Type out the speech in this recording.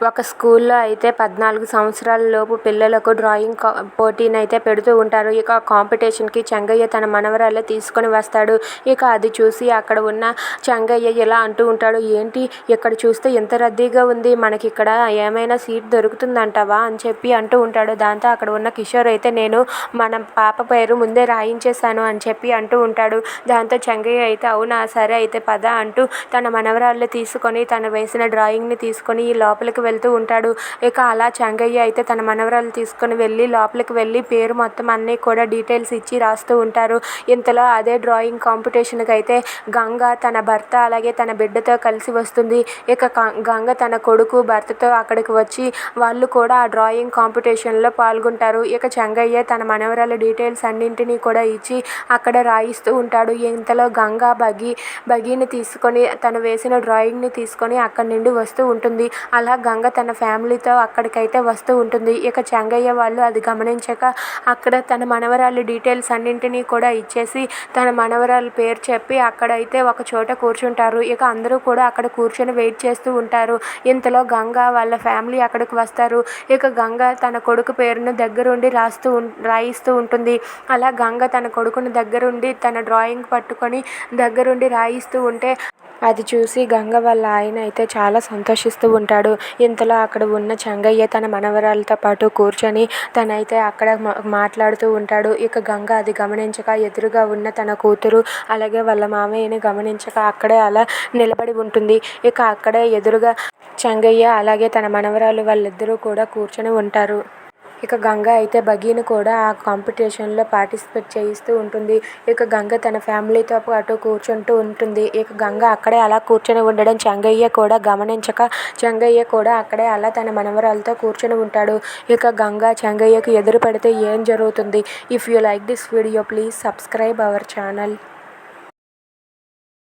ఒక స్కూల్లో అయితే పద్నాలుగు సంవత్సరాల లోపు పిల్లలకు డ్రాయింగ్ కా పోటీనైతే పెడుతూ ఉంటారు. ఇక ఆ కాంపిటీషన్కి చెంగయ్య తన మనవరాలు తీసుకొని వస్తాడు. ఇక అది చూసి అక్కడ ఉన్న చెంగయ్య ఇలా అంటూ ఉంటాడు ఏంటి? ఇక్కడ చూస్తే ఎంత రద్దీగా ఉంది. మనకి ఇక్కడ ఏమైనా సీట్ దొరుకుతుందంటావా? అని చెప్పి అంటూ ఉంటాడు. దాంతో అక్కడ ఉన్న కిషోర్ అయితే నేను మన పాప పేరు ముందే రాయించేశాను అని చెప్పి అంటూ ఉంటాడు. దాంతో చెంగయ్య అయితే అవునా సరే అయితే పద అంటూ తన మనవరాలు తీసుకొని తను వేసిన డ్రాయింగ్ని తీసుకొని ఈ లోపలికి వెళ్తూ ఉంటాడు. ఇక అలా చెంగయ్య అయితే తన మనవరాలు తీసుకొని వెళ్ళి లోపలికి వెళ్ళి పేరు మొత్తం అన్నీ కూడా డీటెయిల్స్ ఇచ్చి రాస్తూ ఉంటారు. ఇంతలో అదే డ్రాయింగ్ కాంపిటీషన్కి అయితే గంగ తన భర్త అలాగే తన బిడ్డతో కలిసి వస్తుంది. ఇక గంగ తన కొడుకు భర్తతో అక్కడికి వచ్చి వాళ్ళు కూడా ఆ డ్రాయింగ్ కాంపిటీషన్లో పాల్గొంటారు. ఇక చెంగయ్య తన మనవరాల డీటెయిల్స్ అన్నింటినీ కూడా ఇచ్చి అక్కడ రాయిస్తూ ఉంటాడు. ఇంతలో గంగ బగి బగీని తీసుకొని తను వేసిన డ్రాయింగ్ని తీసుకొని అక్కడి నుండి వస్తూ ఉంటుంది. అలా గంగ తన ఫ్యామిలీతో అక్కడికైతే వస్తూ ఉంటుంది. ఇక చెంగయ్య వాళ్ళు అది గమనించక అక్కడ తన మనవరాలు డీటెయిల్స్ అన్నింటినీ కూడా ఇచ్చేసి తన మనవరాలు పేరు చెప్పి అక్కడైతే ఒక చోట కూర్చుంటారు. ఇక అందరూ కూడా అక్కడ కూర్చొని వెయిట్ చేస్తూ ఉంటారు. ఇంతలో గంగ వాళ్ళ ఫ్యామిలీ అక్కడికి వస్తారు. ఇక గంగ తన కొడుకు పేరును దగ్గరుండి రాస్తూ రాయిస్తూ ఉంటుంది. అలా గంగ తన కొడుకుని దగ్గరుండి తన డ్రాయింగ్ పట్టుకొని దగ్గరుండి రాయిస్తూ ఉంటే అది చూసి గంగ వాళ్ళ ఆయన అయితే చాలా సంతోషిస్తూ ఉంటాడు. ఇంతలో అక్కడ ఉన్న చెంగయ్య తన మనవరాలతో పాటు కూర్చొని తనైతే అక్కడ మాట్లాడుతూ ఉంటాడు. ఇక గంగ అది గమనించక ఎదురుగా ఉన్న తన కూతురు అలాగే వాళ్ళ మామయ్యని గమనించక అక్కడే అలా నిలబడి ఉంటుంది. ఇక అక్కడే ఎదురుగా చెంగయ్య అలాగే తన మనవరాలు వాళ్ళిద్దరూ కూడా కూర్చొని ఉంటారు. ఇక గంగ అయితే బగీని కూడా ఆ కాంపిటీషన్లో పార్టిసిపేట్ చేయిస్తూ ఉంటుంది. ఇక గంగ తన ఫ్యామిలీతో పాటు కూర్చుంటూ ఉంటుంది. ఇక గంగ అక్కడే అలా కూర్చొని ఉండడం చెంగయ్య కూడా గమనించక చెంగయ్య కూడా అక్కడే అలా తన మనవరాలతో కూర్చొని ఉంటాడు. ఇక గంగ చెంగయ్యకు ఎదురు పడితే ఏం జరుగుతుంది? If you like this video please subscribe our channel